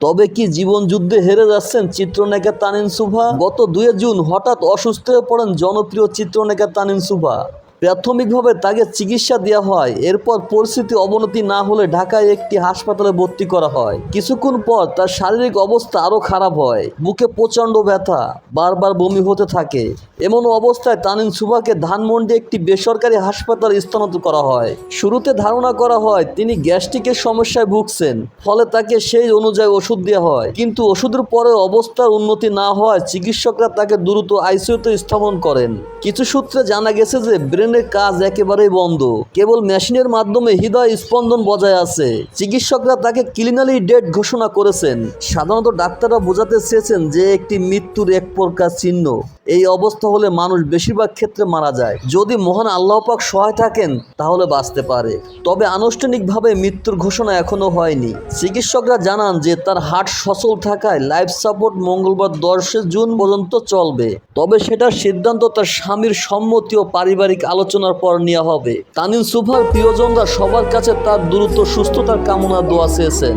তবে কি জীবন যুদ্ধে হেরে যাচ্ছেন চিত্রনায়িকা তানিন সুভা? গত দুয়ে জুন হঠাৎ অসুস্থ হয়ে পড়েন জনপ্রিয় চিত্রনায়িকা তানিন সুভা। প্রাথমিকভাবে তাকে চিকিৎসা দেওয়া হয়। এরপর পরিস্থিতি অবনতি না হলে ঢাকায় একটি হাসপাতালে ভর্তি করা হয়। কিছুক্ষণ পর তার শারীরিক অবস্থা আরও খারাপ হয়। বুকে প্রচণ্ড ব্যথা, বারবার বমি হতে থাকে। এমন অবস্থায় তানিন সুভাকে ধানমন্ডি একটি বেসরকারি হাসপাতালে স্থানান্তর করা হয়। শুরুতে ধারণা করা হয়, তিনি গ্যাস্ট্রিকের সমস্যায় ভুগছেন, ফলে তাকে সেই অনুযায়ী ওষুধ দেওয়া হয়। কিন্তু ওষুধের পরে অবস্থার উন্নতি না হওয়ায় চিকিৎসকরা তাকে দ্রুত আইসিইউতে স্থাপন করেন। কিছু সূত্রে জানা গেছে যে ব্রেনের কাজ একেবারেই বন্ধ। কেবল মেশিনের মাধ্যমে হৃদয় স্পন্দন বজায় আছে। চিকিৎসকরা তাকে ক্লিনালি ডেড ঘোষণা করেছেন। সাধারণত ডাক্তাররা বোঝাতে চেয়েছেন যে একটি মৃত্যুর এক প্রকার চিহ্ন। এই অবস্থা হলে মানুষ বেশিরভাগ ক্ষেত্রে মারা যায়। যদি মহান আল্লাহ পাক সহায় থাকেন, তাহলে বাঁচতে পারে। তবে আনুষ্ঠানিকভাবে মৃত্যুর ঘোষণা এখনও হয়নি। চিকিৎসকরা জানান যে তার হার্ট সচল থাকায় লাইফ সাপোর্ট মঙ্গলবার দশে জুন পর্যন্ত চলবে। তবে সেটার সিদ্ধান্ত তার স্বামীর সম্মতি ও পারিবারিক আলোচনার পর নেওয়া হবে। তানিন সুভার প্রিয়জনরা সবার কাছে তার দ্রুত সুস্থতার কামনা দোয়া চেয়েছেন।